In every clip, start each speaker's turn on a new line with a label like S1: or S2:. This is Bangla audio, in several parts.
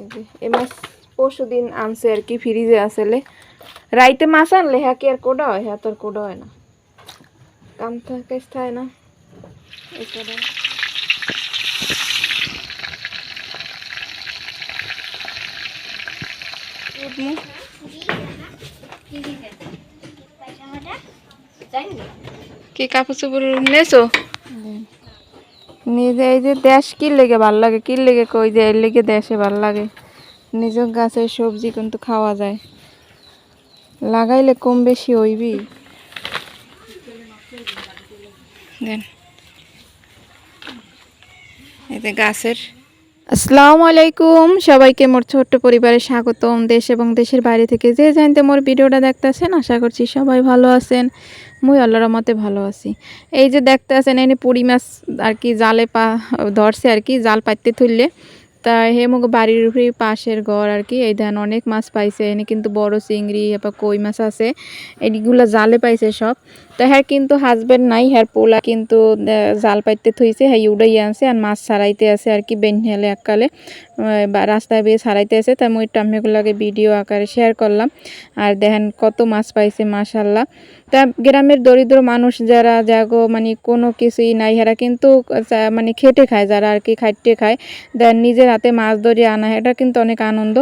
S1: এই যে, মাছ পরশু দিন আনছে আর কি ফ্রিজে আসলে রাইতে মাছ আনলে হ্যাঁ কি আর কোডা হয়? হ্যাঁ তোর কোডা হয় না। কাম থাকে থাকে না। কোডা। হয়। কি কাপড় চোপড় নেছো? নিজে এই যে দেশ কি লেগে ভালো লাগে? কি লেগে কই যে এর লেগে দেশে ভালো লাগে? নিজের গাছের সবজি কিন্তু খাওয়া যায়। লাগাইলে কম বেশি হইবি। দেন। এতে গাছের আসসালামু আলাইকুম। সবাইকে মোর ছোট্ট পরিবারে স্বাগতম। দেশ এবং দেশের বাইরে থেকে যে জানতে মোর ভিডিওটা দেখতেছেন, আশা করছি সবাই ভালো আছেন। মুই আল্লাহর মতে ভালো আছি। এই যে দেখতে আছেন এনে পুরি মাছ আর কি জালে পা ধরছে আর কি, জাল পাইতে তুললে তা হে মুখ বাড়ির উপরে পাশের ঘর আর কি, এই ধান অনেক মাছ পাইছে। এনে কিন্তু বড় চিংড়ি এবার কই মাছ আছে এইগুলা জালে পাইছে সব। তো হ্যাঁ কিন্তু হাজবেন্ড নাই হ্যার পোলা কিন্তু জাল পাইতে থইছে হ্যাঁ উড়াই আনছে, আর মাছ ছাড়াইতে আছে আর কি বেনহেলে এককালে। রাস্তায় বেয়ে ছাড়াইতে আছে, তাই মুই টামিগুলাকে ভিডিও আকারে শেয়ার করলাম। আর দেখেন কত মাছ পাইছে মাশাল্লাহ তা গ্রামের দরিদ্র মানুষ যারা, যাগো মানে কোনো কিছুই নাই, হেরা কিন্তু মানে খেটে খায়, যারা আর কি খাইটে খায়, দেন নিজের হাতে মাছ ধরে আনা এটা কিন্তু অনেক আনন্দ।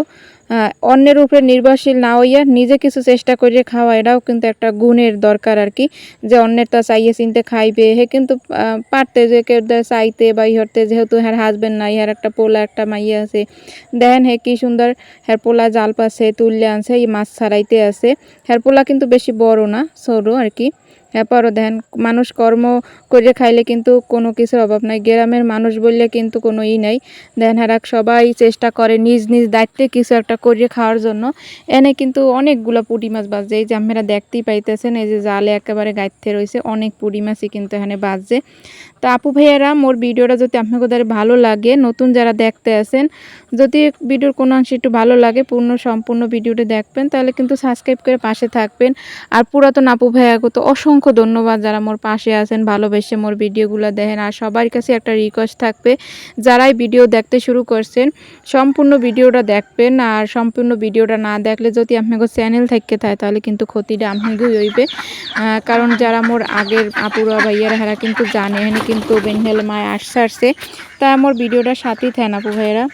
S1: অন্যের উপরে নির্ভরশীল না হইয়া নিজে কিছু চেষ্টা করে খাওয়া, এটাও কিন্তু একটা গুণের দরকার আর কি। যে অন্যের তা চাইয়ে চিনতে খাইবে, হে কিন্তু পারতে যে কেউ চাইতে বা ইহরতে যেহেতু হ্যার হাজবেন্ড নাই হ্যার একটা পোলা, একটা মাইয়া আছে। দেখেন হে কি সুন্দর হ্যার পোলা জাল পাছে, তুললে আনছে, এই মাছ ছাড়াইতে আছে। হ্যার পোলা কিন্তু বেশি বড় না, সরু আর কি। এরপরও দেখেন, মানুষ কর্ম করে খাইলে কিন্তু কোনো কিছুর অভাব নাই। গ্রামের মানুষ বললে কিন্তু কোনো ই নাই। দেখেন হারাক সবাই চেষ্টা করে নিজ নিজ দায়িত্বে কিছু একটা করে খাওয়ার জন্য। এনে কিন্তু অনেকগুলো পুঁটি মাছ বাজছে। এই যে আপনারা দেখতেই পাইতেছেন, এই যে জালে একেবারে গাইতে রয়েছে, অনেক পুঁটি মাছই কিন্তু এখানে বাজছে। তো আপু ভাইয়ারা, মোর ভিডিওটা যদি আপনাদের ভালো লাগে, নতুন যারা দেখতে আসেন যদি ভিডিওর কোনো অংশ একটু ভালো লাগে, পূর্ণ সম্পূর্ণ ভিডিওটা দেখবেন, তাহলে কিন্তু সাবস্ক্রাইব করে পাশে থাকবেন। আর পুরাতন আপু ভাইয়াকে তো অসংখ্য ধন্যবাদ যারা মোর পাশে আছেন, ভালোবেসে মোর ভিডিওগুলো দেখেন। আর সবার কাছে একটা রিকোয়েস্ট থাকবে যারাই ভিডিও দেখতে শুরু করছেন, সম্পূর্ণ ভিডিওটা দেখবেন। আর সম্পূর্ণ ভিডিওটা না দেখলে যদি আপনাকে চ্যানেল থাকতে থাকে, তাহলে কিন্তু ক্ষতিটা আপনাকেই হইবে। কারণ যারা মোর আগের আপুরা ভাইয়ারা, হেরা কিন্তু জানে কিন্তু বেনহেল মায় আসছে আসছে তাই আমার ভিডিওটা সাথেই থাকেন আপু ভাইয়েরা।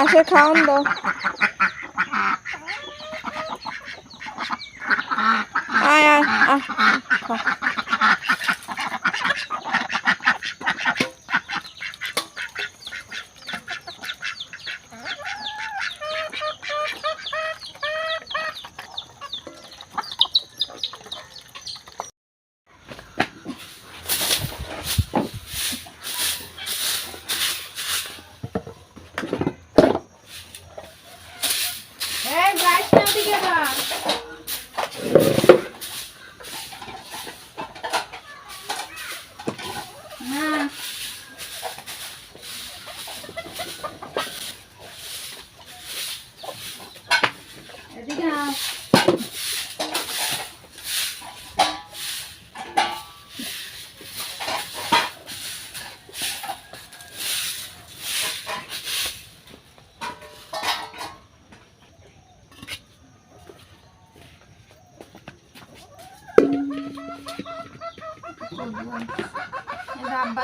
S1: আসে খাওন দাও। আয় আয় আয়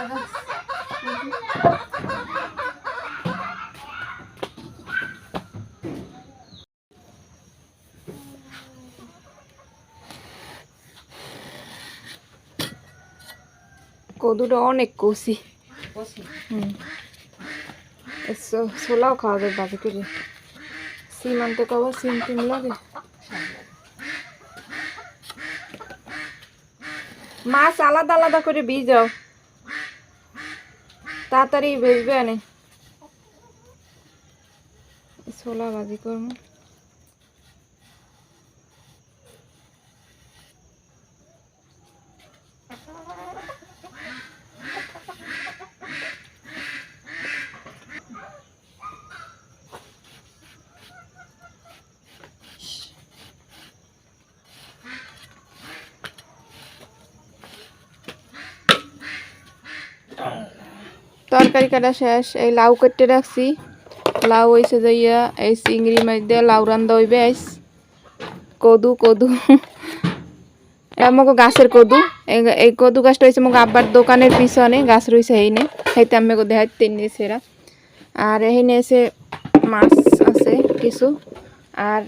S1: খা। কদুটা অনেক কষি। হুম। এ সো- ছোলাও খাওয়া যায় বাজে করে। সিম আনতে কবা সিম টিম লাগে মাছ আলাদা আলাদা করে ভিজাও তাড়াতাড়ি ভেজবে আনে। ছোলা ভাজি করব। তরকারি কাটা শেষ, এই লাউ কেটে রাখছি। লাউ হইছে যাইয়া এই চিংড়ি মাছ দিয়ে লাউ রান্দা হইবে আইস। কদু কদু। আমাকে গাছের কদু। এই- কদু গাছটা হয়েছে মোক আব্বার দোকানের পিছনে, গাছ রয়েছে এই নে আমি দেখাই তিন সেরা। আর এই এসে মাছ আছে কিছু। আর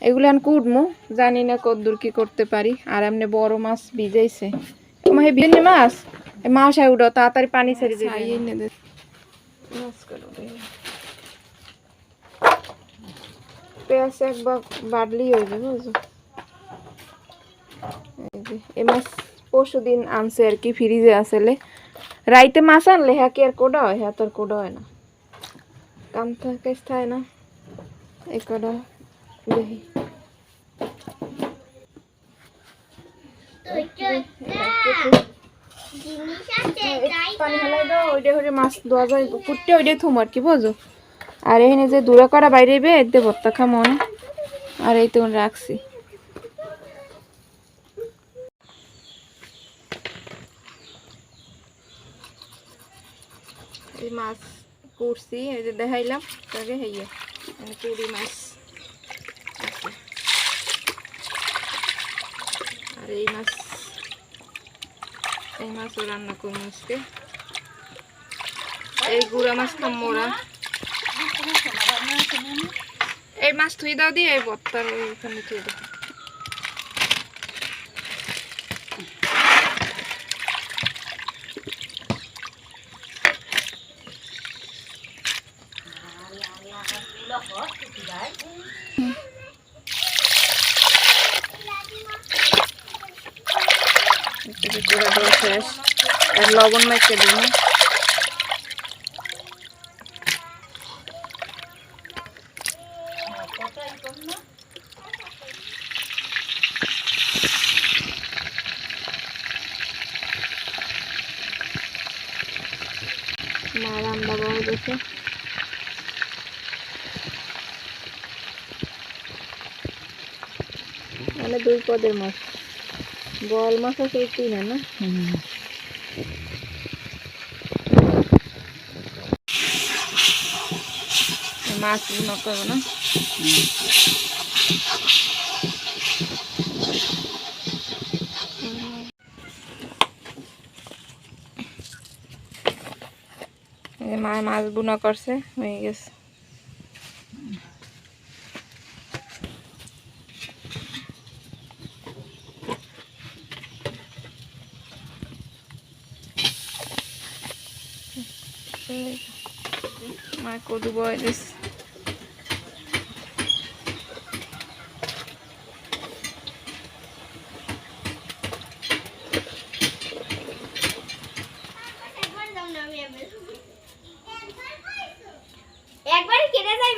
S1: এগুলো আমি কুটমু, জানি না কদ্দুর কি করতে পারি। আর এমনি বড় মাছ ভিজাইছে। তোমার এই বিজনি মাছ? আয় উঠো তাড়াতাড়ি পানি ছেড়ে দিবে। পেঁয়াজ একবার বাড়লি হইবে বুঝছ? এই যে, এই মাছ পরশু দিন আনছে আর কি ফ্রিজে আসলে রাইতে মাছ আনলে হ্যাঁ কি আর কোডা হয়? হ্যাঁ তোর কোডা হয় না। কাম থাকে থাকে না। এই কটা দেখি মাছ ধোয়া যায় আর কি বুঝো আর এখানে যে দূরে করা বাইরে বে এতে ভর্তা আর এই তো রাখছি মাছ কুড়ছি, এই যে দেখাইলাম, তাকে মানে কুড়ি মাছ আর এই মাছ এই মাছও রান্না করব আজকে। এই গুড়া মাছ খামো ওরা। এই মাছ থুই দাও দিয়ে এই বত্তার ওইখানে থুই দাও এই যে পুরো শেষ। আর লবণ মাইকে দিন মা বাবা দেখে মানে দুই পদের মাছ বল মাছ আছে এই তিন না মাছ নকর না? এই যে মা মাছ বুনা করছে, হয়ে গেছে।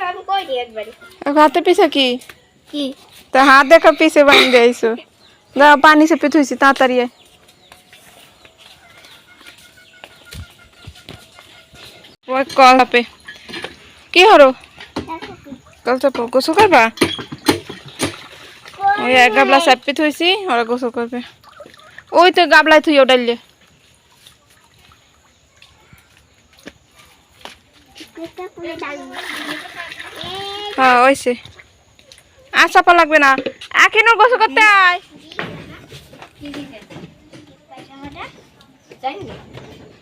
S2: আমি কই দিই একবারে?
S1: হাতে পিছে কি? তা হাত দেখা পিছে বান্ধ দিয়েছ দাও পানি চেপে থুইছি তাড়াতাড়ি কল হাপে। কি হলো কল চাপো গোসল করবা? ওই এক গাবলা চাপে থুইছি ওরা গোসল করবে। ওই তো গাবলায় থুই ওটাইলে হ্যাঁ ওইসে আর চাপা লাগবে না। এখনও গোসল করতে আয়?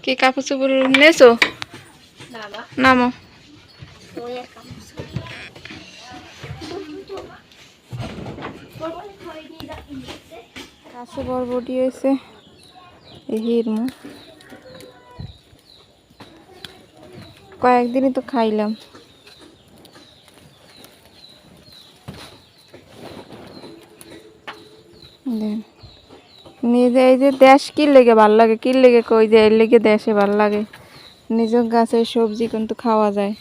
S1: কি কাপড় চোপড় নেছো? নামো বরবটি হয়েছে। কয়েকদিনই তো খাইলাম। নিজে এই যে দেশ কি লেগে ভালো লাগে? কি লেগে কই যে এর লেগে দেশে ভালো লাগে? নিজের গাছের সবজি কিন্তু খাওয়া যায়।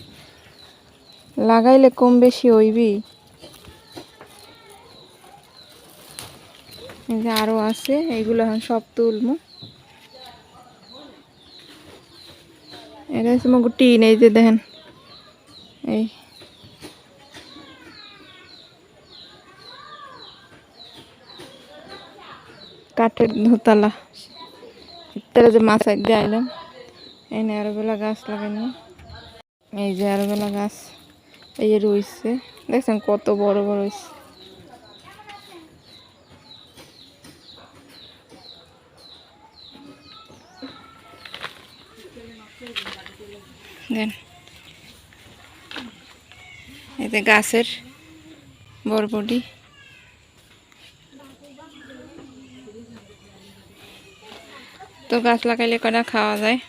S1: লাগাইলে কম বেশি হইবি? এই যে আরও আছে, এইগুলো এখন সব তুলমু। এটা হচ্ছে মগু টিন, এই যে দেখেন। এই। কাঠের দোতলা ভিতরে যে মাছ দিয়ে আইলাম। এই নে আরোবেলা গাছ লাগানো এই যে আরোবেলা গাছ। এই রয়েছে। দেখছেন কত বড় বড় হয়েছে দেন। এতে গাছের বরবটি তো গাছ লাগাইলে কটা খাওয়া যায়?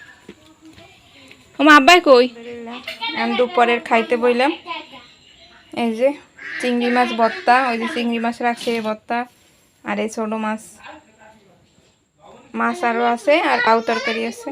S1: আমার আব্বাই কই? আমি দুপুরের খাইতে বইলাম। এই যে চিংড়ি মাছ ভর্তা, ওই যে চিংড়ি মাছ রাখছে ভর্তা, আর এই ছোট মাছ। মাছ আরও আছে, আর আউ তরকারি আছে।